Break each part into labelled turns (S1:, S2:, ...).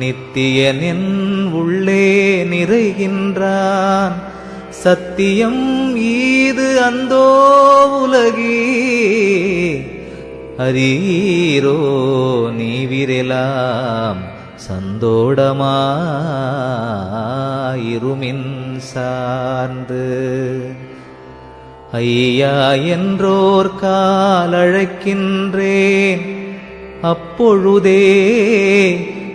S1: நித்தியனின் உள்ளே நிறைகின்றான். சத்தியம் ஈது அந்தோ உலகி. அரீரோ நீவிரெலாம். சந்தோடமாயிருமின் சார்ந்து ஐயா என்றோர் காலழைக்கின்றேன். அப்பொழுதே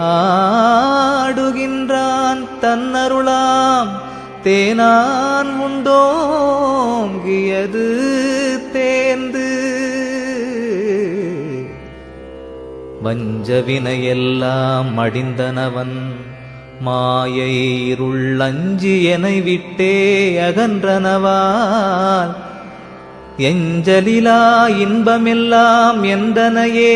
S1: ஆடுகின்றான் தன்னருளாம். தேனான் உண்டோங்கியது தேர்ந்து வஞ்சவினையெல்லாம் மடிந்தனவன். மாயை இருளஞ்சி என விட்டே அகன்றனவால். எஞ்சலிலா இன்பமெல்லாம் என்றனையே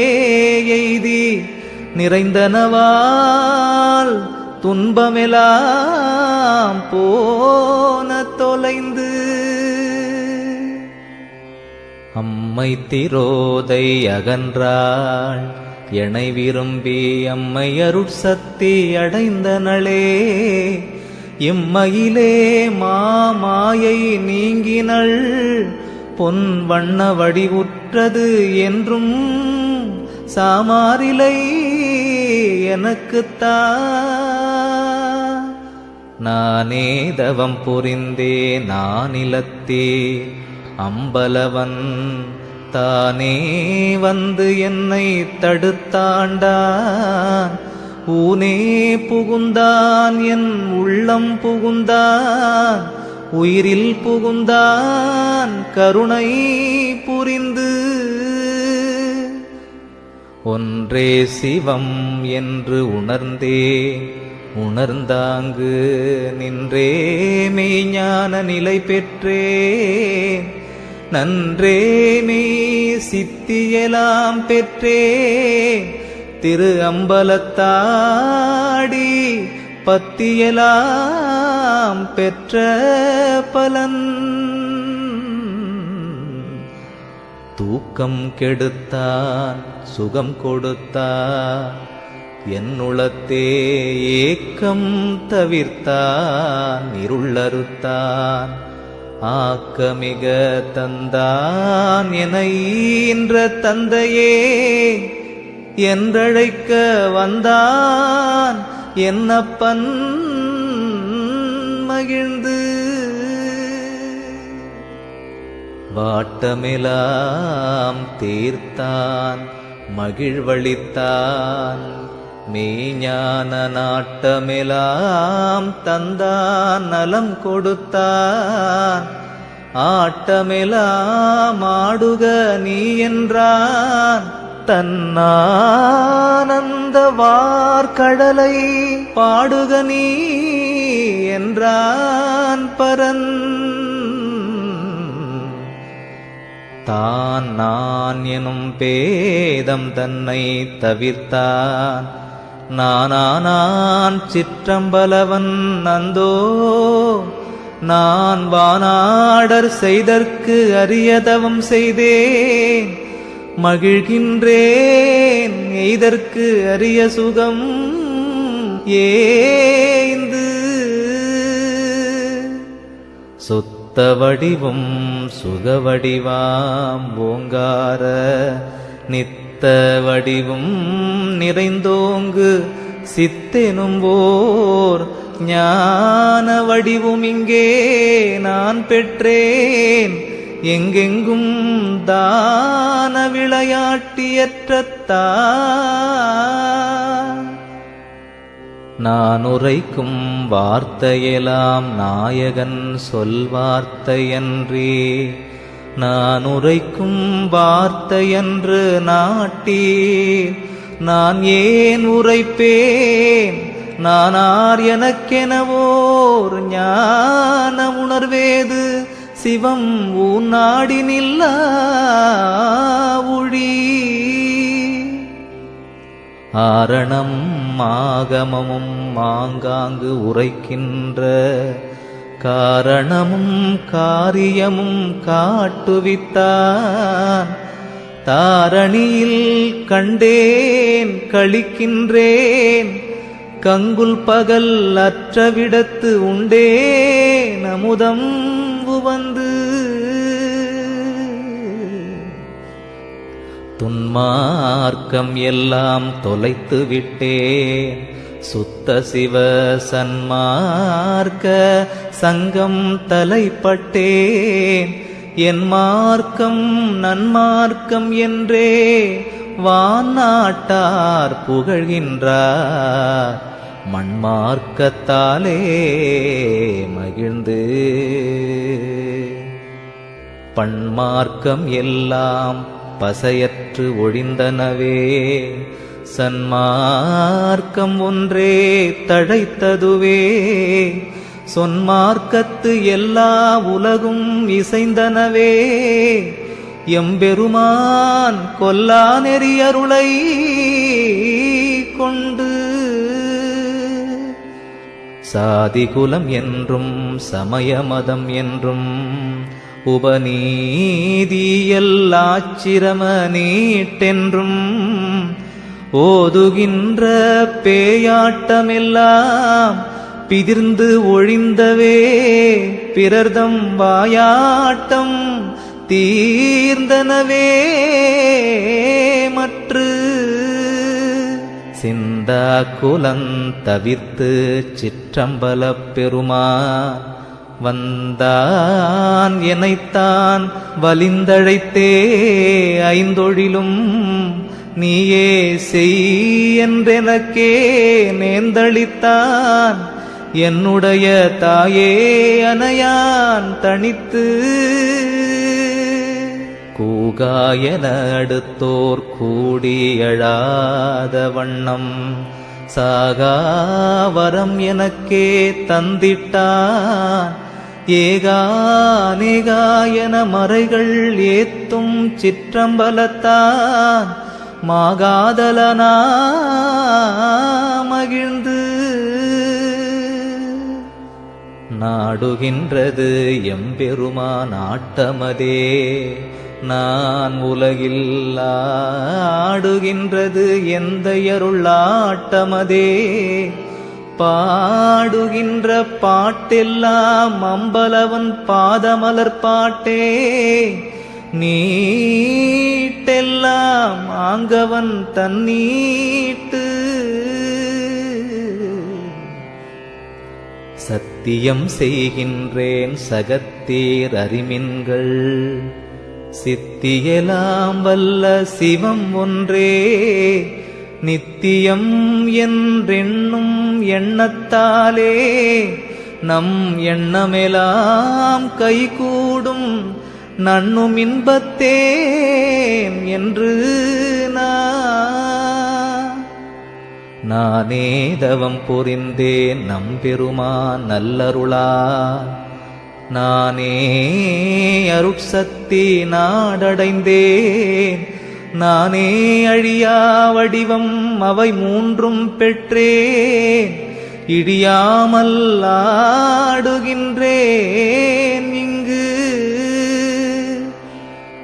S1: எய்தி. நிறைந்தனவால் துன்பமெலாம் போன தொலைந்து. அம்மை திரோதை அகன்றாள் எனை விரும்பி அம்மை அருட்சக்தி அடைந்தனளே. இம்மையிலே மாமாயை நீங்கினள் பொன் வண்ண வடிவுற்றது என்றும் சாமாரிலை எனக்குத்தா. நானே தவம் புரிந்தே நானிலத்தே. அம்பலவன் தானே வந்து என்னை தடுத்தாண்டான். ஊனே புகுந்தான் என் உள்ளம் புகுந்தான். உயிரில் புகுந்தான் கருணை புரிந்து ஒன்றே சிவம் என்று உணர்ந்தே உணர்ந்தாங்கு நின்றே மெய்ஞான நிலை பெற்றே. நன்றே மெய் சித்தியலாம் பெற்றே திரு அம்பலத்தாடி பத்தியலாம் பெற்ற பலன். தூக்கம் கெடுத்தான் சுகம் கொடுத்தான். என்னுளத்தே ஏக்கம் தவிர்த்தான் இருளறுத்தான் ஆக்கமிக தந்தான் என ஈன்ற தந்தையே. என்றழைக்க வந்தான் என்னப்பன் மகிழ்ந்து வாட்டமெலாம் தீர்த்தான் மகிழ்வழித்தான் மெய்ஞான நாட்டமெலாம் தந்தான் நலம் கொடுத்தான். ஆட்டமெலாம் ஆடுக நீ என்றான். தன்னானந்த வார்கடலை பாடுக நீ என்றான் பரன். தான் நான் எனும் பேதம் தன்னை தவிர்த்தான். நானானான் சிற்றம்பலவன் நந்தோ நான் வானாடர் செய்தற்கு அரியதவம் செய்தேன். மகிழ்கின்றேன் எய்தற்கு அரிய சுகம் ஏந்து சுத்த வடிவும் சுகவடிவாம் ஓங்கார. நித்த வடிவும் நிறைந்தோங்கு சித்தெனும் ஓர் ஞான வடிவும் இங்கே நான் பெற்றேன். எங்கெங்கும் தான விளையாட்டியற்றத்தான் நான் உரைக்கும் வார்த்தையெல்லாம் நாயகன் சொல்வார்த்தையன்றே நான் உரைக்கும் வார்த்தையன்று நாட்டி. நான் ஏன் உரைப்பேன்? நானார் எனக்கெனவோர் ஞான உணர்வேது சிவம் உன் நாடினில்லா ஒழி ஆரணம் ஆகமமும் மாங்காங்கு உரைக்கின்ற காரணமும் காரியமும் காட்டுவித்தான். தாரணியில் கண்டேன் கழிக்கின்றேன். கங்குல் பகல் அற்றவிடத்து உண்டே நமுதம் உவந்து துன்மார்க்கம் எல்லாம் தொலைத்து விட்டேன். சுத்த சிவ சன்மார்க்க சங்கம் தலைப்பட்டேன். என் மார்க்கம் நன்மார்க்கம் என்றே வாநாட்டார் புகழ்கின்றார். மண்மார்க்கத்தாலே மகிழ்ந்து. பண்மார்க்கம் எல்லாம் பசையற்று ஒழிந்தனவே சன்மார்க்கம் ஒன்றே தழைத்ததுவே. சொன்மார்க்கத்து எல்லா உலகும் இசைந்தனவே. எம்பெருமான் கொல்லா நெறியருளை கொண்டு. சாதிகுலம் என்றும் சமயமதம் என்றும் உபநீதியல்லாச்சிரம நீட்டென்றும் ஓதுகின்ற பேயாட்டமெல்லாம் பிதிர்ந்து ஒழிந்தவே பிறர்தம் வாயாட்டம் தீர்ந்தனவே மற்று சிந்தா குலந்தவிர்த்து சிற்றம்பலப் பெருமா வந்தான் எனைத்தான் வலிந்தழைத்தே ஐந்தொழிலும். நீயே செய் என்றெனக்கே நேர்ந்தளித்தான். என்னுடைய தாயே அனையான் தனித்து கூகாயன அடுத்தோர் கூடியழாத வண்ணம். சாகா வரம் எனக்கே தந்திட்டான். ஏகானேகாயன மறைகள் ஏத்தும் சிற்றம்பலத்தான். மாகாதலனா மகிழ்ந்து நாடுகின்றது எம்பெருமான் ஆட்டமதே. நான் உலகில் ஆடுகின்றது எந்த அருளாட்டமதே பாடுகின்ற பாட்டெல்லாம் அம்பலவன் பாதமலர் பாட்டே. நீட்டெல்லாம் ஆங்கவன் தன்னீட்டு சத்தியம் செய்கின்றேன் சகத்தீர் அறிமின்கள். சித்தியலாம் வல்ல சிவம் ஒன்றே. நித்தியம் என்றென்னும் எண்ணத்தாலே. நம் எண்ணமெலாம் கைகூடும் நன்னும் இன்பத்தேன் என்று நான் நானே தவம் புரிந்தேன் நம்பெருமான் நல்லருளா. நானே அருட்சக்தி நாடடைந்தேன் நானே அழியா வடிவம் அவை மூன்றும் பெற்றேன் இடியாமல் ஆடுகின்றேன் இங்கு.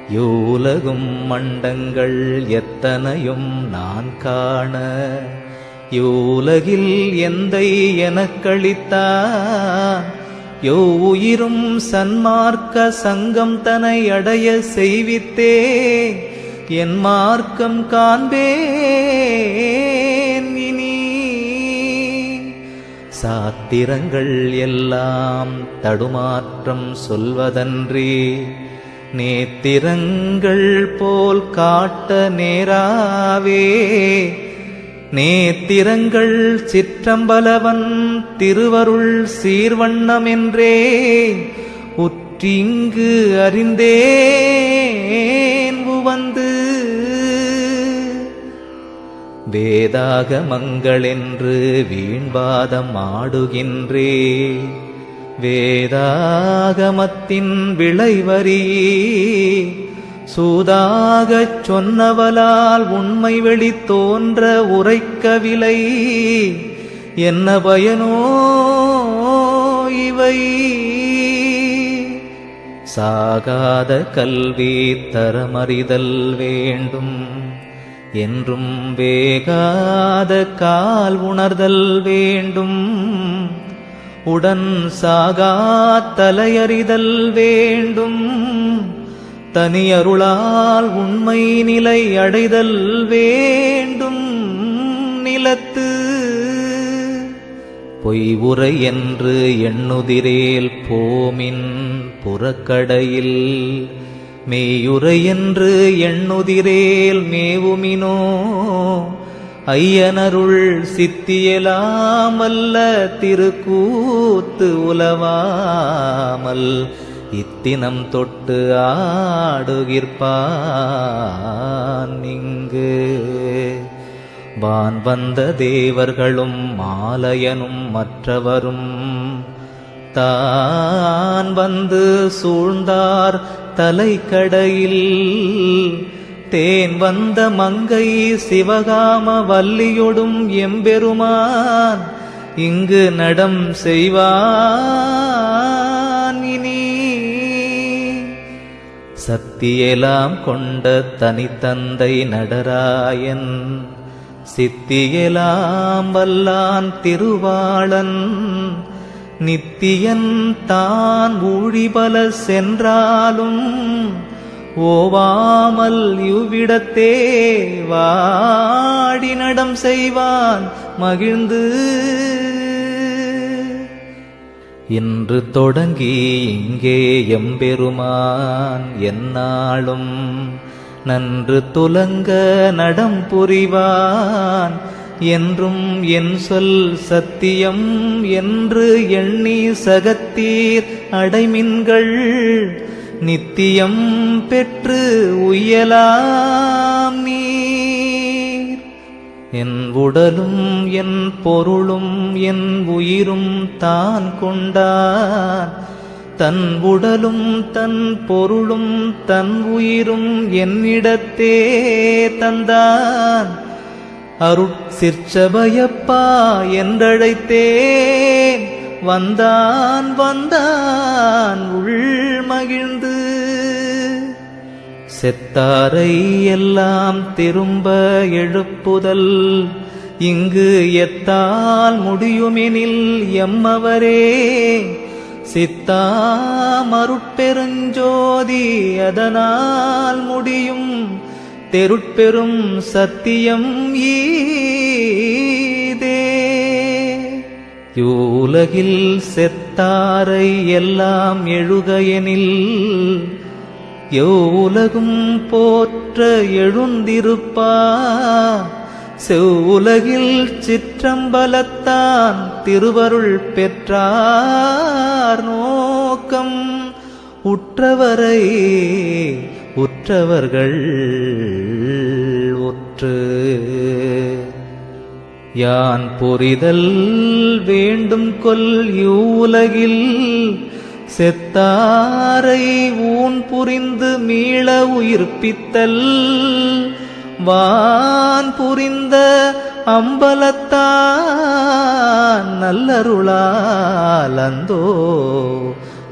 S1: யோலகும் மண்டங்கள் எத்தனையும் நான் காண யோலகில் எந்தை எனக்களித்தான் யோ உயிரும் சன்மார்க்க சங்கம் தனை அடைய செய்வித்தே என் மார்க்கம் காண்பேன் இனி. சாத்திரங்கள் எல்லாம் தடுமாற்றம் சொல்வதன்றி நேத்திரங்கள் போல் காட்ட நேராவே. நேத்திரங்கள் சிற்றம்பலவன் திருவருள் சீர்வண்ணமென்றே உற்றிங்கு அறிந்தேன் உவந்து. வேதாகமங்களென்று வீண்பாதம் ஆடுகின்றே. வேதாகமத்தின் விளைவரீ சூதாகச் சொன்னவலால் உண்மை வெளி தோன்ற உரைக்கவில்லை. என்ன பயனோ இவை? சாகாத கல்வி தரமறிதல் வேண்டும். என்றும் வேகாத கால் உணர்தல் வேண்டும். உடன் சாகா தலையறிதல் வேண்டும். தனியருளால் உண்மை நிலை அடைதல் வேண்டும் நிலத்து. பொய் உரை என்று எண்ணுதிரேல் போமின் புறக்கடையில். மேயுரை என்று எண்ணுதிரேல் மேவுமினோ. ஐயனருள் சித்தியலாமல்ல திருக்கூத்து உலவாமல். இத்தினம் தொட்டு ஆடுகிற்பான் இங்கு. வான் வந்த தேவர்களும் மாலயனும் மற்றவரும் தான் வந்து சூழ்ந்தார் தலைக்கடையில். தேன் வந்த மங்கை சிவகாம வல்லியொடும் எம்பெருமான் இங்கு நடம் செய்வான். சத்தியெலாம் கொண்ட தனித்தந்தை நடராயன் சித்தியலாம் வல்லான் திருவாளன் நித்தியன் தான் ஊழிபல சென்றாலும் ஓவாமல் இவ்விடத்தே வாடி நடம் செய்வான் மகிழ்ந்து இன்று தொடங்கி இங்கே எம்பெருமான் எந்நாளும் நன்று துலங்க நடம் புரிவான். என்றும் என் சொல் சத்தியம் என்று எண்ணி சகத்தீர் அடைமின்கள். நித்தியம் பெற்று உயலாம் நீ. என் உடலும் என் பொருளும் என் உயிரும் தான் கொண்டான் தன் உடலும் தன் பொருளும் தன் உயிரும் என்னிடத்தே தந்தான் அருட்சிற்சபையப்பா என்றழைத்தேன். வந்தான் வந்தான் உள் மகிழ்ந்து செத்தாரை எல்லாம் திரும்ப எழுப்புதல். இங்கு எத்தால் முடியுமெனில் எம்மவரே. சித்தா மருட்பெருஞ்சோதி அதனால் முடியும். தெருட்பெரும் சத்தியம் ஈதே. யூலகில் செத்தாரை எல்லாம் எழுகையெனில் எவ்வுலகும் போற்ற எழுந்திருப்பா. செவ்வுலகில் சிற்றம்பலத்தான் திருவருள் பெற்றார் நோக்கம். உற்றவரை உற்றவர்கள் ஒற்று. யான் புரிதல் வேண்டும் கொல் இவ்வுலகில் செத்தாரை ஊன் புரிந்து மீள உயிர்ப்பித்தல் வான் புரிந்த அம்பலத்தான் நல்லருளாலந்தோ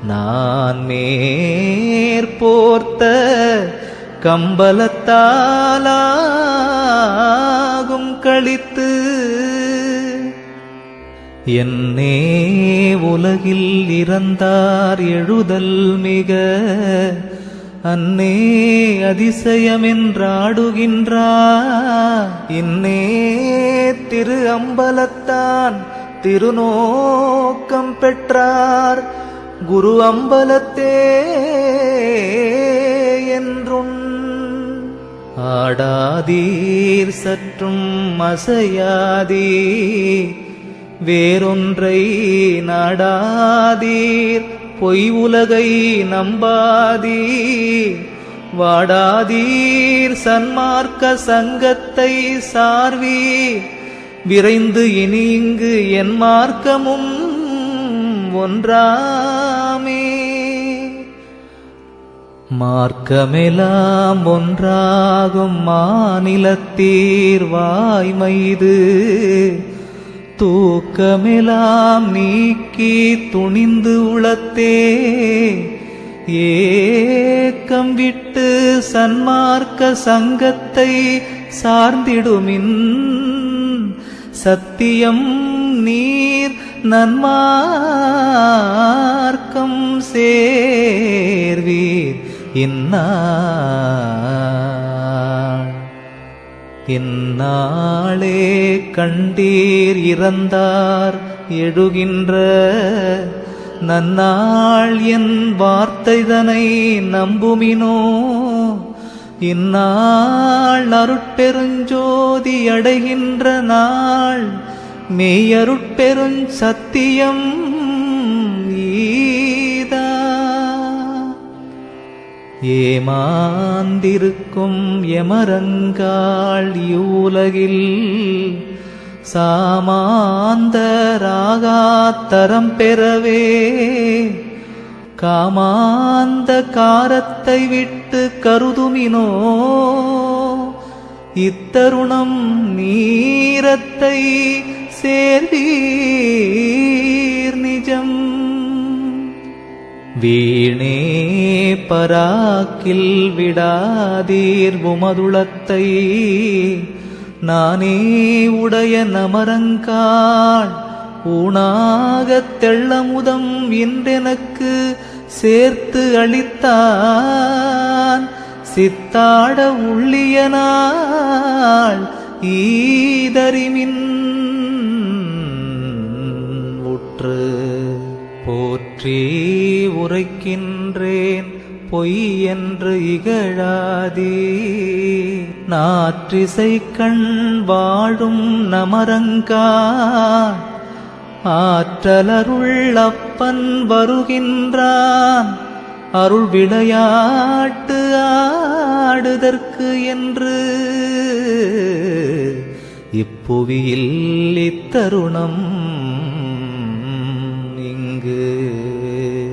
S1: நான் மேற்போர்த்த கம்பலத்தாலாகும் கழித்து என்னே உலகில் இறந்தார் எழுதல் மிக. அன்னே அதிசயமென்றாடுகின்றார். இன்னே திரு அம்பலத்தான் திருநோக்கம் பெற்றார். குரு அம்பலத்தே என்றும் ஆடாதீர் சற்றும் அசையாதீர். வேறொன்றை நாடாதீர். பொய் உலகை நம்பாதீர். வாடாதீர் சன்மார்க்க சங்கத்தை சார்வீர். விரைந்து இனி இங்கு என் மார்க்கமும் ஒன்றாமே. மார்க்கமெலாம் ஒன்றாகும் மாநிலத்தீர் வாய்மைது. தூக்கமெலாம் நீக்கி துணிந்து உளத்தே ஏக்கம் விட்டு சன்மார்க்க சங்கத்தை சார்ந்திடுமின். சத்தியம் நீர் நன்மார்க்கம் சேர்வீர் இன்னா இந்நாளே கண்டீர் இறந்தார் எழுகின்ற நன்னாள் என் வார்த்தைதனை நம்புமினோ? இந்நாள் அருட்பெருஞ்சோதி அடைகின்ற நாள் மெய்யருட்பெருஞ் சத்தியம் ஏமாந்திருக்கும் எமரங்காள் யூலகில் சாமாந்தராகாத்தரம் பெறவே காமாந்த காரத்தை விட்டு கருதுமினோ இத்தருணம் நீரத்தை சேர்வீர் நிஜம். வீணே பராக்கில் விடாதீர் உமதுளத்தை. நானே உடைய நமரங்காள் ஊனாகத் தெள்ளமுதம் இன்றெனக்கு சேர்த்து அளித்தான். சித்தாட உள்ளியனாள் ஈதறிமின் உற்று போற்றி உரைக்கின்றேன் பொய் என்று இகழாதே. நாற்றிசை கண் வாழும் நமரங்கா. ஆற்றலருள்ளப்பன் வருகின்றான். அருள் விளையாட்டு ஆடுதற்கு என்று. இப்புவியில் இத்தருணம் இங்கு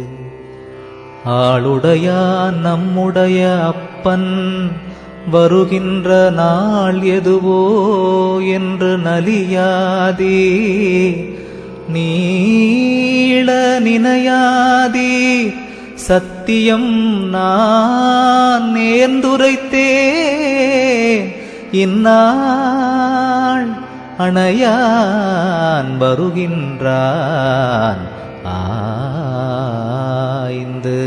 S1: ஆளுடையா நம்முடைய அப்பன் வருகின்ற நாள் எதுவோ என்று நலியாதே. நீள நினையாதே சத்தியம் நான் நேர்ந்துரைத்தேன் இந்நாள் அணையான் வருகின்றான் ஆய்ந்து.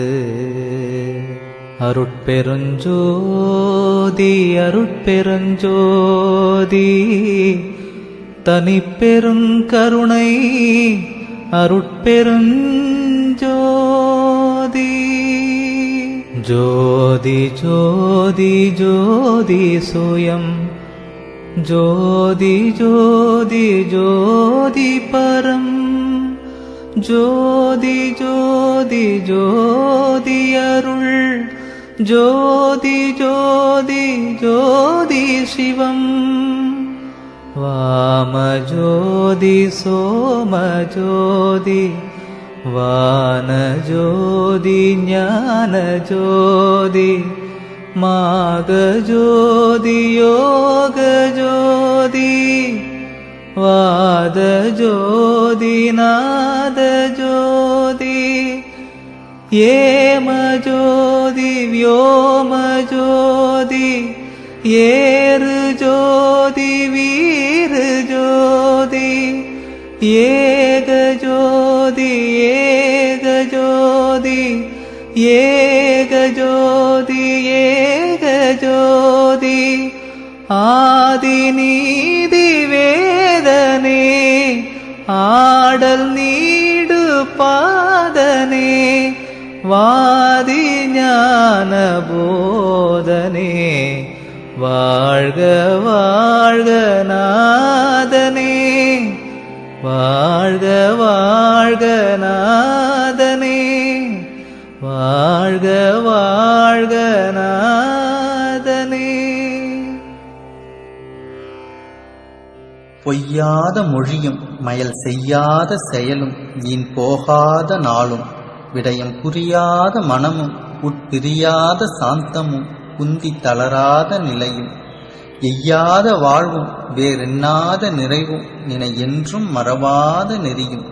S1: அருட்பெருஞ்சோதி அருட்பெருஞ்சோதி தனிப்பெருங்கருணை அருட்பெருஞ்சோதி. ஜோதி ஜோதி ஜோதி சுயம் ஜோதி ஜோதி ஜோதி பரம். ஜோதி ஜோதி ஜோதி அருள் ஜோதி ஜோதி ஜோதி சிவம் வாமஜோதி சோமஜோதி வானஜோதி ஞானஜோதி மாகஜோதி யோகஜோதி வாதஜோதி ஏமஜோதி வியோமஜோதி ஏறு ஜோதி வீரு ஜோதி ஏக ஜோதி ஏக ஜோதி ஏக ஜோதி ஏக ஜோதி. ஆதி நீதி வேதனே ஆடல் நீடு பாதனே வாதி ஞான போதனே வாழ்க வாழ்க நாதனே வாழ்க வாழ்க நாதனே வாழ்க வாழ்க நாதனே
S2: பொய்யாத மொழியும் மயல் செய்யாத செயலும் வீண் போகாத நாளும் விடயம் புரியாத மனமும் உட்பிரியாத சாந்தமும் குந்தி தளராத நிலையும் எய்யாத வாழ்வும் வேறெண்ணாத நிறைவும் நினை என்றும் மறவாத நெறியும்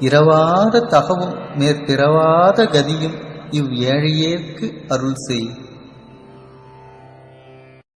S2: இரவாத தகவும் மேற்பிறவாத கதியும் இவ் ஏழையேற்கு அருள் செய்.